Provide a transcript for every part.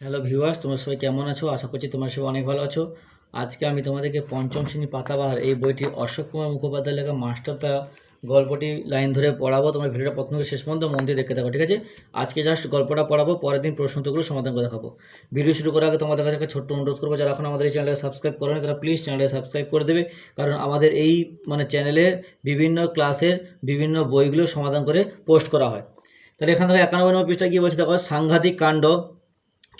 Hello viewers তোমরা সবাই কেমন আছো? আশা করছি তোমরা সবাই অনেক ভালো আছো। আজকে আমি তোমাদেরকে পঞ্চম শ্রেণি পাতাবাহার এই বইটি অশোক কুমার মুখোপাধ্যায় লেখা মাস্টারদা গল্পটি লাইন ধরে পড়াবো। তোমার ভিডিওটা প্রথম শেষ পর্যন্ত মন দিয়ে দেখতে থাকো, ঠিক আছে? আজকে জাস্ট গল্পটা পড়াবো, পরের দিন প্রশ্নোত্তরগুলো সমাধান করে দেখাবো। ভিডিও শুরু করার আগে তোমাদের কাছে একটা ছোট্ট অনুরোধ করব, যারা এখন আমাদের এই চ্যানেলে সাবস্ক্রাইব করেন, তারা প্লিজ চ্যানেলে সাবস্ক্রাইব করে দেবে। কারণ আমাদের এই মানে চ্যানেলে বিভিন্ন ক্লাসের বিভিন্ন বইগুলো সমাধান করে পোস্ট করা হয়। তাহলে এখান থেকে একানব্বই নম্বর পৃষ্ঠা কী বলছে, দেখো, সাংঘাতিক কাণ্ড।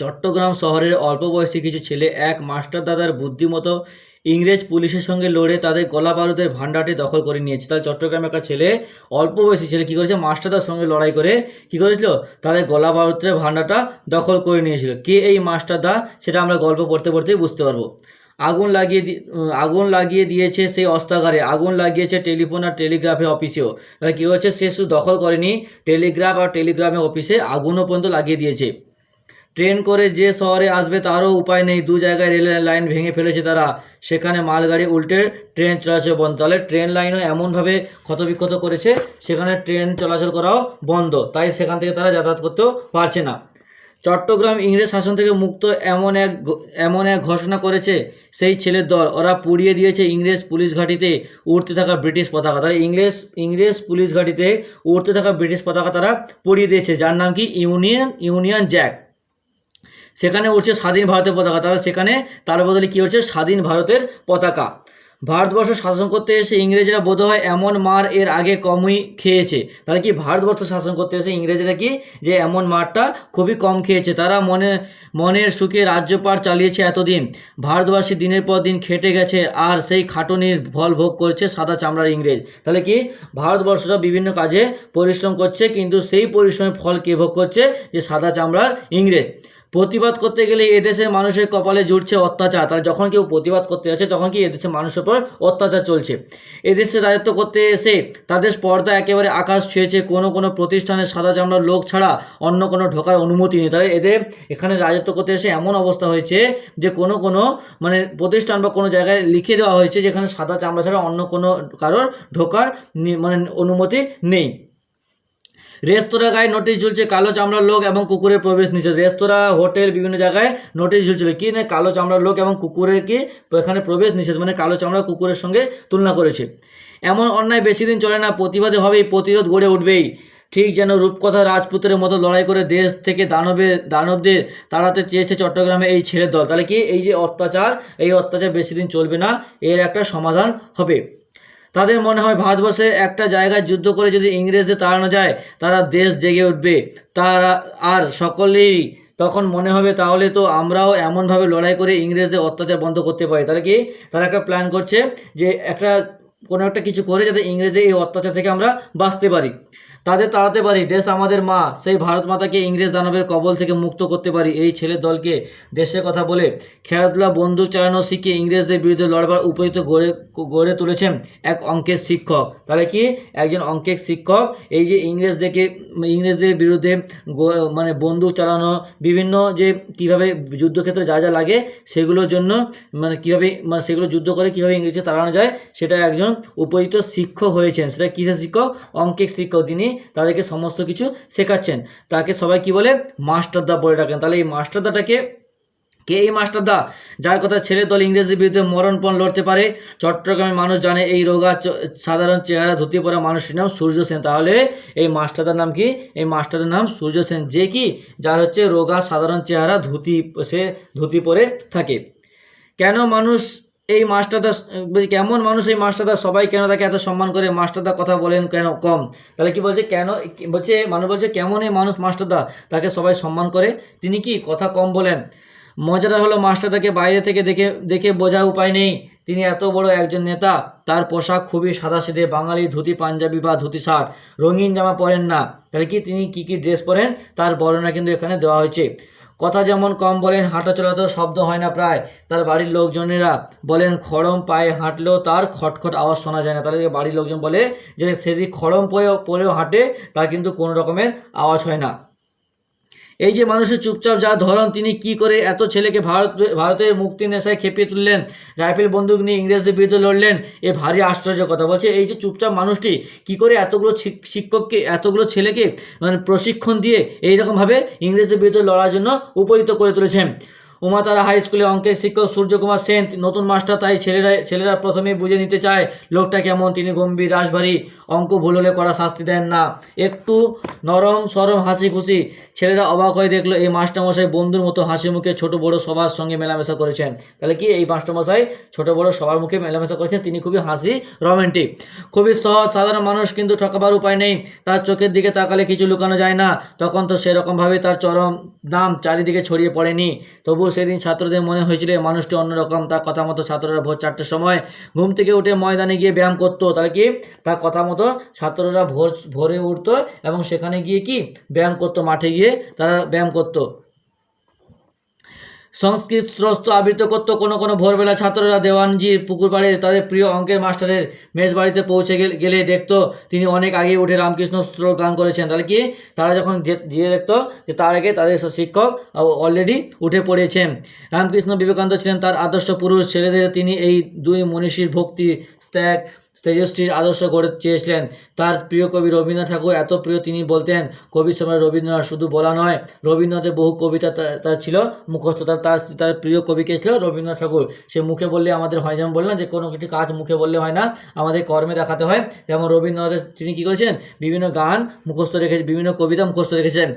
চট্টগ্রাম শহরের অল্প বয়সী কিছু ছেলে এক মাস্টার দাদার বুদ্ধিমতো ইংরেজ পুলিশের সঙ্গে লড়ে তাদের গলা বারুদের ভাণ্ডারটি দখল করে নিয়েছে। তাহলে চট্টগ্রামে একটা ছেলে, অল্প বয়সী ছেলে কী করেছে? মাস্টারদার সঙ্গে লড়াই করে কী করেছিল? তাদের গলা বারুদের ভাণ্ডারটা দখল করে নিয়েছিল। কে এই মাস্টারদা সেটা আমরা গল্প পড়তে পড়তেই বুঝতে পারব। আগুন লাগিয়ে আগুন লাগিয়ে দিয়েছে সেই অস্ত্রাগারে। আগুন লাগিয়েছে টেলিফোন আর টেলিগ্রাফের অফিসেও। তাহলে কী হচ্ছে সে শুধু দখল করেনি, টেলিগ্রাফ আর টেলিগ্রামের অফিসে আগুনও পর্যন্ত লাগিয়ে দিয়েছে। ট্রেন করে যে শহরে আসবে তারও উপায় নেই। দু জায়গায় রেল লাইন ভেঙে ফেলেছে তারা। সেখানে মালগাড়ি উল্টে ট্রেন চলাচল বন্ধ। তাহলে ট্রেন লাইনও এমনভাবে ক্ষতবিক্ষত করেছে, সেখানে ট্রেন চলাচল করাও বন্ধ। তাই সেখান থেকে তারা যাতায়াত করতেও পারছে না। চট্টগ্রাম ইংরেজ শাসন থেকে মুক্ত এমন এক এমন এক ঘোষণা করেছে সেই ছেলের দল। ওরা পুড়িয়ে দিয়েছে ইংরেজ পুলিশ ঘাঁটিতে উড়তে থাকা ব্রিটিশ পতাকা। তাই ইংরেজ ইংরেজ পুলিশ ঘাঁটিতে উড়তে থাকা ব্রিটিশ পতাকা তারা পুড়িয়ে দিয়েছে। যার নাম কি? Union Union Jack. সেখানে উঠছে স্বাধীন ভারতের পতাকা। তাহলে সেখানে তার বদলে কী হচ্ছে? স্বাধীন ভারতের পতাকা। ভারতবর্ষ শাসন করতে এসে ইংরেজরা বোধহয় এমন মার এর আগে কমই খেয়েছে। তাহলে কি ভারতবর্ষ শাসন করতে এসে ইংরেজরা কি যে এমন মারটা খুবই কম খেয়েছে? তারা মনে, মনের সুখে রাজ্যপাট চালিয়েছে এতদিন। ভারতবাসী দিনের পর দিন খেটে গেছে আর সেই খাটুনির ফল ভোগ করছে সাদা চামড়ার ইংরেজ। তাহলে কি ভারতবর্ষটা বিভিন্ন কাজে পরিশ্রম করছে, কিন্তু সেই পরিশ্রমের ফল কে ভোগ করছে? যে সাদা চামড়ার ইংরেজ। প্রতিবাদ করতে গেলে এদেশের মানুষের কপালে জুটছে অত্যাচার। তাহলে যখন কেউ প্রতিবাদ করতে যাচ্ছে, তখন কি এদেশের মানুষের উপর অত্যাচার চলছে? এদেশে রাজত্ব করতে এসে তাদের স্পর্ধা একেবারে আকাশ ছুঁয়েছে, কোনো কোনো প্রতিষ্ঠানে সাদা চামড়ার লোক ছাড়া অন্য কোনো ঢোকার অনুমতি নেই। তাহলে এদের এখানে রাজত্ব করতে এসে এমন অবস্থা হয়েছে যে কোনো কোনো মানে প্রতিষ্ঠান বা কোনো জায়গায় লিখে দেওয়া হয়েছে যেখানে সাদা চামড়া ছাড়া অন্য কোনো কারোর ঢোকার মানে অনুমতি নেই। রেস্তোরাঁ গায়ে নোটিশ ঝুলছে কালো চামড়ার লোক এবং কুকুরের প্রবেশ নিষেধ। রেস্তোরাঁ, হোটেল, বিভিন্ন জায়গায় নোটিশ ঝুলছিল। কি না, কালো চামড়ার লোক এবং কুকুরের কি এখানে প্রবেশ নিষেধ? মানে কালো চামড়া কুকুরের সঙ্গে তুলনা করেছে। এমন অন্যায় বেশি দিন চলে না, প্রতিবাদে হবেই প্রতিরোধ গড়ে উঠবেই। ঠিক যেন রূপকথা রাজপুতের মতো লড়াই করে দেশ থেকে দানবের দানবদের তাড়াতে চেয়েছে চট্টগ্রামে এই ছেলের দল। তাহলে কি এই যে অত্যাচার, এই অত্যাচার বেশি দিন চলবে না? এর একটা সমাধান হবে। তাদের মনে হয় ভারতবর্ষে একটা জায়গায় যুদ্ধ করে যদি ইংরেজদের তাড়ানো যায়, তারা দেশ জেগে উঠবে। তারা আর সকলেই তখন মনে হবে, তাহলে তো আমরাও এমনভাবে লড়াই করে ইংরেজদের অত্যাচার বন্ধ করতে পারি। তাহলে কি? তারা একটা প্ল্যান করছে যে একটা কোনো একটা কিছু করে যাতে ইংরেজদের এই অত্যাচার থেকে আমরা বাঁচতে পারি। তাদের তাড়াতে পারি। দেশ আমাদের মা। সেই ভারত মাতাকে ইংরেজ দানবের কবল থেকে মুক্ত করতে পারি। এই ছেলের দলকে দেশের কথা বলে খেলাধুলা বন্দুক চালানো শিখে ইংরেজদের বিরুদ্ধে লড়বার উপযুক্ত গড়ে গড়ে তুলেছেন এক অঙ্কের শিক্ষক। তাহলে কি? একজন অঙ্কের শিক্ষক। এই যে ইংরেজদেরকে, ইংরেজদের বিরুদ্ধে মানে বন্দুক চালানো, বিভিন্ন যে কীভাবে যুদ্ধক্ষেত্রে যা যা লাগে সেগুলোর জন্য মানে কীভাবে মানে সেগুলো যুদ্ধ করে কীভাবে ইংরেজি তাড়ানো যায়, সেটা একজন উপযুক্ত শিক্ষক হয়েছেন। সেটা কিসের শিক্ষক? অঙ্কের শিক্ষক। তিনি তাদেরকে সমস্ত কিছু শেখাচ্ছেন। তাকে সবাই কি বলে? মাস্টারদা বলে ডাকেন। তাহলে এই মাস্টারদাটাকে কে এই মাস্টারদা যার কথা ছেলে দল ইংরেজের বিরুদ্ধে মরণপণ লড়তে পারে। চট্টগ্রামের মানুষ জানে এই রোগা সাধারণ চেহারা ধুতি পরা মানুষের নাম সূর্য সেন। তাহলে এই মাস্টারদার নাম কি? এই মাস্টারদার নাম সূর্য সেন। যে কি? যার হচ্ছে রোগা সাধারণ চেহারা ধুতি, সে ধুতি পরে থাকে। কেন মানুষ এই মাস্টারদা বলছি, কেমন মানুষ এই মাস্টারদা সবাই কেন তাকে এত সম্মান করে মাস্টারদা কথা বলেন কেন, কম? তাহলে কি বলছে, কেন, বলছে, মানুষ বলছে, কেমন এই মানুষ মাস্টারদা তাকে সবাই সম্মান করে? তিনি কি কথা কম বলেন? মজাটা হলো মাস্টারদাকে বাইরে থেকে দেখে দেখে বোঝার উপায় নেই। তিনি এত বড় একজন নেতা, তার পোশাক খুবই সাদাসিধে বাঙালি ধুতি, পাঞ্জাবি বা ধুতি শার্ট, রঙিন জামা পরেন না। তাহলে কি তিনি কি কি ড্রেস পরেন? তার বর্ণনা কিন্তু এখানে দেওয়া হয়েছে। কথা যেমন কম বলেন হাঁটা চলাতেও শব্দ হয় না প্রায়। তার বাড়ির লোকজনেরা বলেন, খড়ম পায়ে হাঁটলেও তার খটখট আওয়াজ শোনা যায় না। যে বাড়ির লোকজন বলে যে, সেদিক খড়ম পড়েও পরেও হাঁটে, তার কিন্তু কোনো রকমের আওয়াজ হয় না। এই যে মানুষের চুপচাপ যা ধরন, তিনি কি করে এত ছেলেকে ভারত, ভারতের মুক্তি নেশায় খেপিয়ে তুললেন? রাইফেল বন্দুক নিয়ে ইংরেজদের বিরুদ্ধে লড়লেন? এ ভারী আশ্চর্য কথা। বলছে, এই যে চুপচাপ মানুষটি কি করে এতগুলো শিক্ষককে, এতগুলো ছেলেকে মানে প্রশিক্ষণ দিয়ে এইরকমভাবে ইংরেজদের বিরুদ্ধে লড়ার জন্য উপযুক্ত করে তুলেছেন? উমাতারা হাই স্কুলে অঙ্কের শিক্ষক সূর্যকুমার সেন, নতুন মাস্টার, তাই ছেলেরা ছেলেরা প্রথমে বুঝে নিতে চায় লোকটা কেমন, তিনি গম্ভীর রাশভারী অঙ্ক ভুল হলে করা শাস্তি দেন না। একটু নরম, সরম, হাসি খুশি। ছেলেরা অবাক হয়ে দেখল এই মাস্টারমশাই বন্ধুর মতো হাসি মুখে ছোট বড় সবার সঙ্গে মেলামেশা করেছেন। তাহলে কি এই মাস্টারমশাই ছোট বড় সবার মুখে মেলামেশা করেছেন? তিনি খুবই হাসি রোমান্টিক। খুবই সহজ, সাধারণ মানুষ কিন্তু ঠকাবার উপায় নেই। তার চোখের দিকে তাকালে কিছু লুকানো যায় না। তখন তো সেরকমভাবে তার চরম নাম চারিদিকে ছড়িয়ে পড়েনি। তবুও সেদিন ছাত্রদের মনে হয়েছিল মানুষটি অন্যরকম। তার কথা মতো ছাত্ররা ভোর চারটের সময় ঘুম থেকে উঠে ময়দানে গিয়ে ব্যায়াম করতো। তাহলে কি? তার কথা মতো ছাত্ররা ভোর, ভোরে উঠতো এবং সেখানে গিয়ে কি? ব্যায়াম করতো, মাঠে গিয়ে তারা ব্যায়াম করতো। সংস্কৃত স্রস্ত আবৃত করতো কোনো কোনো ভোরবেলা ছাত্ররা। দেওয়ানজির পুকুর পাড়ে তাদের প্রিয় অঙ্কের মাস্টারের মেজ বাড়িতে পৌঁছে গেলে দেখতো তিনি অনেক আগে উঠে রামকৃষ্ণ স্তোত্র গান করেছেন। তাহলে কি? তারা যখন গিয়ে দেখতো যে তার আগে তাদের শিক্ষক অলরেডি উঠে পড়েছেন। রামকৃষ্ণ বিবেকানন্দ ছিলেন তার আদর্শ পুরুষ। ছেলেদের তিনি এই দুই মনীষীর ভক্তি, ত্যাগ তেজস্বীর আদর্শ গড়ে চেয়েছিলেন। তার প্রিয় কবি রবীন্দ্রনাথ ঠাকুর এত প্রিয়, তিনি বলতেন, কবি সম্রাট রবীন্দ্রনাথ, শুধু বলা নয়, রবীন্দ্রনাথের বহু কবিতা তার ছিল মুখস্থ। তার তার প্রিয় কবি কে ছিল রবীন্দ্রনাথ ঠাকুর? সে মুখে বললে আমাদের হয়, যেমন বললাম যে, কোনো কিছু কাজ মুখে বললে হয় না, আমাদের কর্মে দেখাতে হয়। যেমন রবীন্দ্রনাথের তিনি কী করেছেন বিভিন্ন গান মুখস্থ রেখেছেন বিভিন্ন কবিতা মুখস্থ রেখেছেন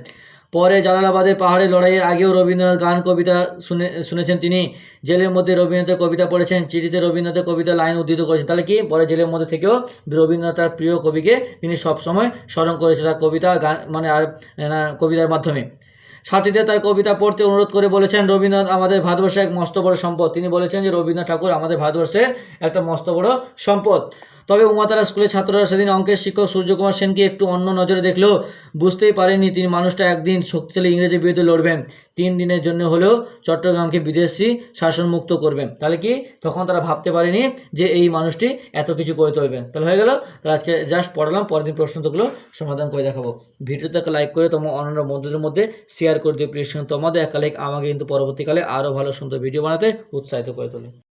পরে জালালাবাদের পাহাড়ের লড়াইয়ের আগেও রবীন্দ্রনাথ গান কবিতা শুনে, শুনেছেন তিনি। জেলের মধ্যে রবীন্দ্রনাথের কবিতা পড়েছেন, চিঠিতে রবীন্দ্রনাথের কবিতা লাইন উদ্ধৃত করেছেন। তাহলে কি? পরে জেলের মধ্যে থেকেও রবীন্দ্রনাথ তার প্রিয় কবিকে তিনি সবসময় স্মরণ করেছেন তার কবিতা গান মানে আর কবিতার মাধ্যমে। সাথীদের তার কবিতা পড়তে অনুরোধ করে বলেছেন, রবীন্দ্রনাথ আমাদের ভারতবর্ষে এক মস্ত বড় সম্পদ। তিনি বলেছেন যে, রবীন্দ্রনাথ ঠাকুর আমাদের ভারতবর্ষে একটা মস্ত বড় সম্পদ। তবে উমাতারা স্কুলের ছাত্ররা সেদিন অঙ্কের শিক্ষক সূর্যকুমার সেনকে একটু অন্য নজরে দেখলেও বুঝতেই পারেনি তিনি মানুষটা একদিন শক্তিশালী ইংরেজের বিরুদ্ধে লড়বেন। তিন দিনের জন্য হলেও চট্টগ্রামকে বিদেশি শাসনমুক্ত করবেন। তাহলে কি? তখন তারা ভাবতে পারেনি যে এই মানুষটি এত কিছু করে তুলবেন। তাহলে হয়ে গেল। তাহলে আজকে জাস্ট পড়ালাম, পরের দিন প্রশ্নগুলো সমাধান করে দেখাবো। ভিডিওতে একটা লাইক করে তোমার অন্যান্য বন্ধুদের মধ্যে শেয়ার করে দিও প্লিজ তোমাদের একটা লাইক আমাকে কিন্তু পরবর্তীকালে আরও ভালো সুন্দর ভিডিও বানাতে উৎসাহিত করে তোলে।